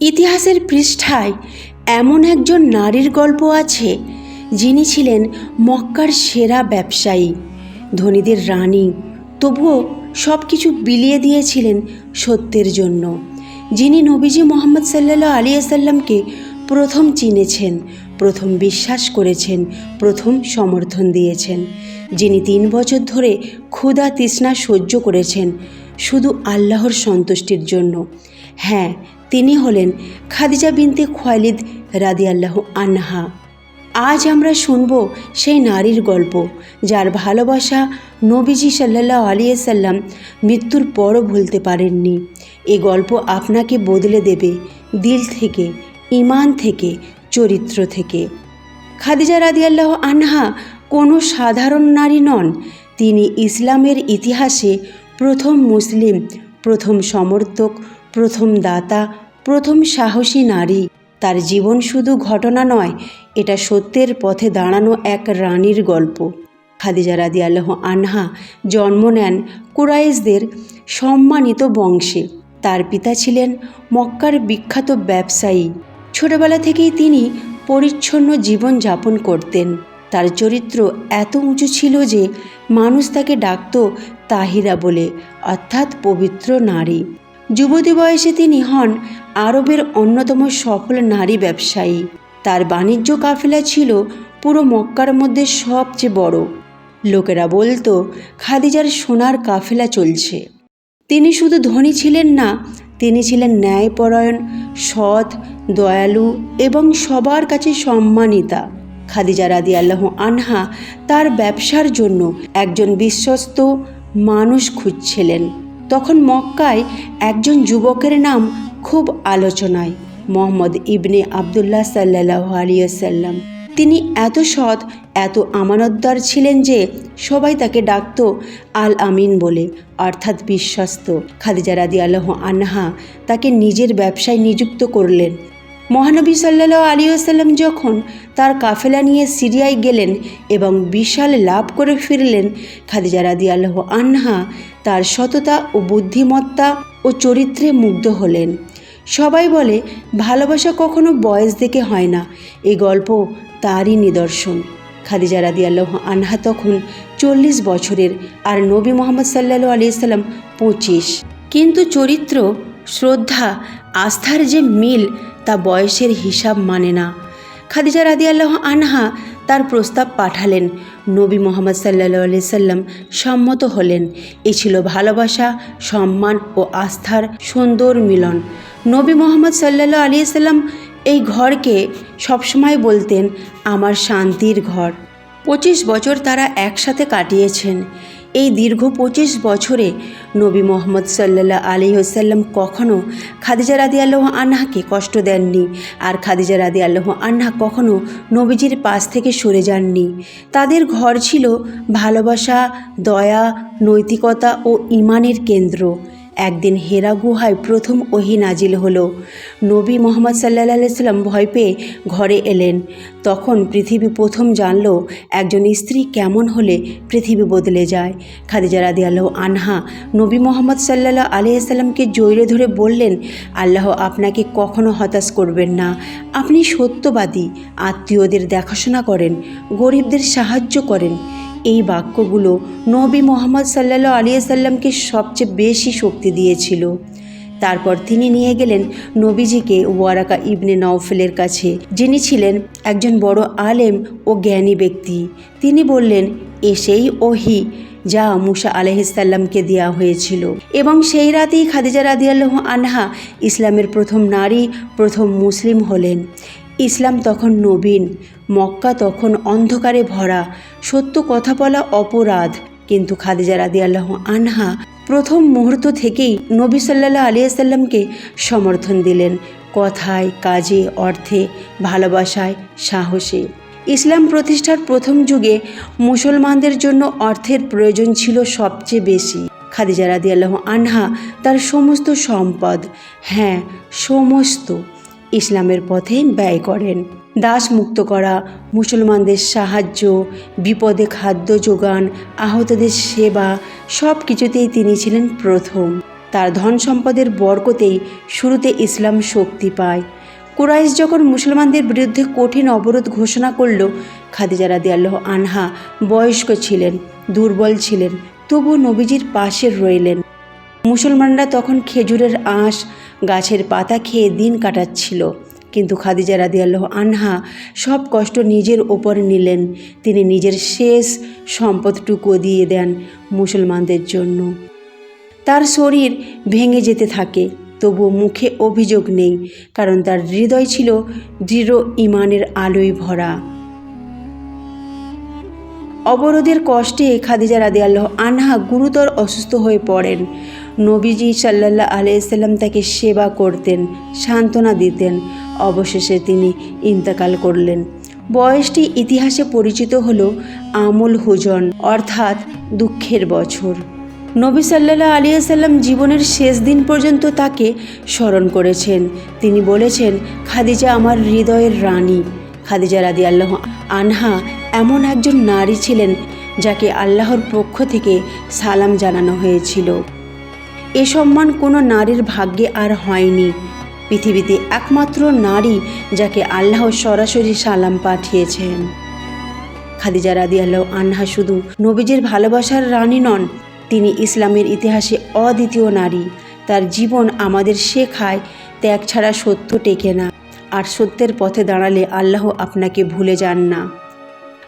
ইতিহাসের পৃষ্ঠায় এমন একজন নারীর গল্প আছে যিনি ছিলেন মক্কার সেরা ব্যবসায়ী। ধনীদের রানী, তবুও সব কিছু বিলিয়ে দিয়েছিলেন সত্যের জন্য। যিনি নবীজি মোহাম্মদ সাল্লাহ আলী আসাল্লামকে প্রথম চিনেছেন, প্রথম বিশ্বাস করেছেন, প্রথম সমর্থন দিয়েছেন। যিনি তিন বছর ধরে ক্ষুধা তৃষ্ণা সহ্য করেছেন শুধু আল্লাহর সন্তুষ্টির জন্য। হ্যাঁ তিনি হলেন খাদিজা বিনতে খোয়ালিদ রাদি আল্লাহ আনহা। আজ আমরা শুনব সেই নারীর গল্প, যার ভালোবাসা নবীজি সাল্লাহ আলিয়াল্লাম মৃত্যুর পরও ভুলতে পারেননি। এ গল্প আপনাকে বদলে দেবে দিল থেকে ইমান থেকে, চরিত্র থেকে। খাদিজা রাদিয়াল্লাহ আনহা কোনো সাধারণ নারী নন। তিনি ইসলামের ইতিহাসে প্রথম মুসলিম, প্রথম সমর্থক প্রথম দাতা, প্রথম সাহসী নারী। তার জীবন শুধু ঘটনা নয়, এটা সত্যের পথে দাঁড়ানো এক রানীর গল্প। খাদিজা রাদি আল্লাহ আনহা জন্ম নেন কুরাইশদের সম্মানিত বংশে। তার পিতা ছিলেন মক্কার বিখ্যাত ব্যবসায়ী। ছোটবেলা থেকেই তিনি পরিচ্ছন্ন জীবন যাপন করতেন। তার চরিত্র এত উঁচু ছিল যে মানুষ তাকে ডাকত তাহিরা বলে, অর্থাৎ পবিত্র নারী। যুবতী বয়সে তিনি হন আরবের অন্যতম সফল নারী ব্যবসায়ী। তার বাণিজ্য কাফেলা ছিল পুরো মক্কার মধ্যে সবচেয়ে বড়। লোকেরা বলতো, খাদিজার সোনার কাফেলা চলছে। তিনি শুধু ধনী ছিলেন না, তিনি ছিলেন ন্যায়পরায়ণ, সৎ, দয়ালু এবং সবার কাছে সম্মানিতা। খাদিজা রাদি আল্লাহ আনহা তার ব্যবসার জন্য একজন বিশ্বস্ত মানুষ খুঁজছিলেন। তখন মক্কায় একজন যুবকের নাম খুব আলোচনায়, মোহাম্মদ ইবনে আবদুল্লাহ সাল্লাহ আলিয়াল্লাম তিনি এত সৎ, এত আমানতদার ছিলেন যে সবাই তাকে ডাকত আল আমিন বলে, অর্থাৎ বিশ্বস্ত। খাদিজা রাদি আল্লাহ আনহা তাকে নিজের ব্যবসায় নিযুক্ত করলেন। মহানবী সাল্লাহ আলী আসাল্লাম যখন তার কাফেলা নিয়ে সিরিয়ায় গেলেন এবং বিশাল লাভ করে ফিরলেন, খাদিজা রাদি আল্লাহ আনহা তার সততা ও বুদ্ধিমত্তা ও চরিত্রে মুগ্ধ হলেন। সবাই বলে, ভালোবাসা কখনো বয়স দেখে হয় না এই গল্প তারই নিদর্শন। খাদিজা রাদি আল্লাহ আনহা তখন চল্লিশ বছরের আর নবী মোহাম্মদ সাল্লাহ আলি সাল্লাম পঁচিশ। কিন্তু চরিত্র, শ্রদ্ধা, আস্থার যে মিল তা বয়সের হিসাব মানে না। খাদিজা রাদি আল্লাহ আনহা তার প্রস্তাব পাঠালেন। নবী মোহাম্মদ সাল্লা সাল্লাম সম্মত হলেন। এ ছিল ভালোবাসা, সম্মান ও আস্থার সুন্দর মিলন। নবী মোহাম্মদ সাল্লা আলি সাল্লাম এই ঘরকে সবসময় বলতেন, আমার শান্তির ঘর। পঁচিশ বছর তারা একসাথে কাটিয়েছেন। এই দীর্ঘ পঁচিশ বছরে নবী মোহাম্মদ সাল্লাহ আলী হোসাল্লাম কখনও খাদিজা রাদি আল্লাহ আন্নাকে কষ্ট দেননি আর খাদিজা রাদি আল্লাহ আন্না কখনও নবীজির পাশ থেকে সরে যাননি। তাদের ঘর ছিল ভালোবাসা, দয়া, নৈতিকতা ও ইমানের কেন্দ্র। একদিন হেরা গুহায় প্রথম ওহি নাজিল হলো। নবী মোহাম্মদ সাল্লা সাল্লাম ভয় পেয়ে ঘরে এলেন। তখন পৃথিবী প্রথম জানল, একজন স্ত্রী কেমন হলে পৃথিবী বদলে যায়। খাদিজা রাদি আল্লাহ আনহা নবী মোহাম্মদ সাল্লাহ আলিয়াল্লামকে জৈরে ধরে বললেন, আল্লাহ আপনাকে কখনো হতাশ করবেন না। আপনি সত্যবাদী, আত্মীয়দের দেখাশোনা করেন, গরিবদের সাহায্য করেন। এই বাক্যগুলো নবী মোহাম্মদ সাল্লাহ আলিয়া সাল্লামকে সবচেয়ে বেশি শক্তি দিয়েছিল। তারপর তিনি নিয়ে গেলেন নবীজিকে ওয়ারাকা ইবনে নওফেলের কাছে, যিনি ছিলেন একজন বড় আলেম ও জ্ঞানী ব্যক্তি। তিনি বললেন এ সেই ওহি যা মুসা আলহিসাল্লামকে দেওয়া হয়েছিল। এবং সেই রাতেই খাদিজা রাদিয়াল্লাহ আনহা ইসলামের প্রথম নারী, প্রথম মুসলিম হলেন। ইসলাম তখন নবীন, মক্কা তখন অন্ধকারে ভরা, সত্য কথা বলা অপরাধ। কিন্তু খাদিজা রাদি আল্লাহ আনহা প্রথম মুহূর্ত থেকেই নবী সাল্লাহ আলিয়াল্লামকে সমর্থন দিলেন কথায়, কাজে, অর্থে, ভালোবাসায়, সাহসে। ইসলাম প্রতিষ্ঠার প্রথম যুগে মুসলমানদের জন্য অর্থের প্রয়োজন ছিল সবচেয়ে বেশি। খাদিজা রাদি আল্লাহ আনহা তার সমস্ত সম্পদ হ্যাঁ সমস্ত ইসলামের পথে ব্যয় করেন। দাস মুক্ত করা, মুসলমানদের সাহায্য, বিপদে খাদ্য যোগান, আহতদের সেবা সব কিছুতেই তিনি ছিলেন প্রথম। তার ধন সম্পদের বরকতেই শুরুতে ইসলাম শক্তি পায়। কুরাইশ যখন মুসলমানদের বিরুদ্ধে কঠিন অবরোধ ঘোষণা করল, খাদিজা রাদি আল্লাহ আনহা বয়স্ক ছিলেন, দুর্বল ছিলেন তবু নবীজির পাশে রইলেন। মুসলমানরা তখন খেজুরের আঁশ, গাছের পাতা খেয়ে দিন কাটাচ্ছিল। কিন্তু খাদিজা রাদিয়াল্লাহ আনহা সব কষ্ট নিজের ওপর নিলেন। তিনি নিজের শেষ সম্পদটুকু দিয়ে দেন মুসলমানদের জন্য। তার শরীর ভেঙে যেতে থাকে তবু মুখে অভিযোগ নেই, কারণ তার হৃদয় ছিল দৃঢ় ইমানের আলোয় ভরা। অবরোধের কষ্টে খাদিজা রাদি আল্লাহ আনহা গুরুতর অসুস্থ হয়ে পড়েন। নবীজি সাল্লাহ আলাইসাল্লাম তাকে সেবা করতেন, সান্ত্বনা দিতেন। অবশেষে তিনি ইন্তেকাল করলেন। বয়সটি ইতিহাসে পরিচিত হল আমল হুজন, অর্থাৎ দুঃখের বছর। নবী সাল্লাহ আলিয়াল্লাম জীবনের শেষ দিন পর্যন্ত তাকে স্মরণ করেছেন। তিনি বলেছেন, খাদিজা আমার হৃদয়ের রানী। খাদিজা রাদি আল্লাহ আনহা এমন একজন নারী ছিলেন যাকে আল্লাহর পক্ষ থেকে সালাম জানানো হয়েছিল। এ সম্মান কোনো নারীর ভাগ্যে আর হয়নি। পৃথিবীতে একমাত্র নারী যাকে আল্লাহ সরাসরি সালাম পাঠিয়েছেন। খাদিজা রাদি আল্লাহ আনহা শুধু নবীজের ভালোবাসার রানী নন, তিনি ইসলামের ইতিহাসে অদ্বিতীয় নারী। তার জীবন আমাদের শেখায়, ত্যাগ ছাড়া সত্য টেকে না। আর সত্যের পথে দাঁড়ালে আল্লাহ আপনাকে ভুলে যান না।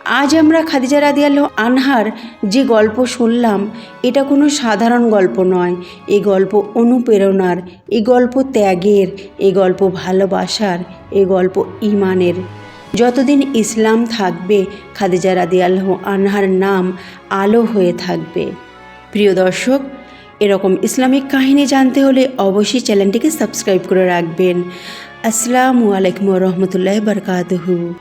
আজ আমরা খাদিজা রাদি আল্লাহ আনহার যে গল্প শুনলাম, এটা কোনো সাধারণ গল্প নয়। এই গল্প অনুপ্রেরণার এই গল্প ত্যাগের এই গল্প ভালোবাসার এই গল্প ইমানের। যতদিন ইসলাম থাকবে, খাদিজা রাদি আল্লাহ আনহার নাম আলো হয়ে থাকবে। প্রিয় দর্শক, এরকম ইসলামিক কাহিনী জানতে হলে অবশ্যই চ্যানেলটিকে সাবস্ক্রাইব করে রাখবেন। আসসালামু আলাইকুম রহমতুল্লাহ বরকাতহু।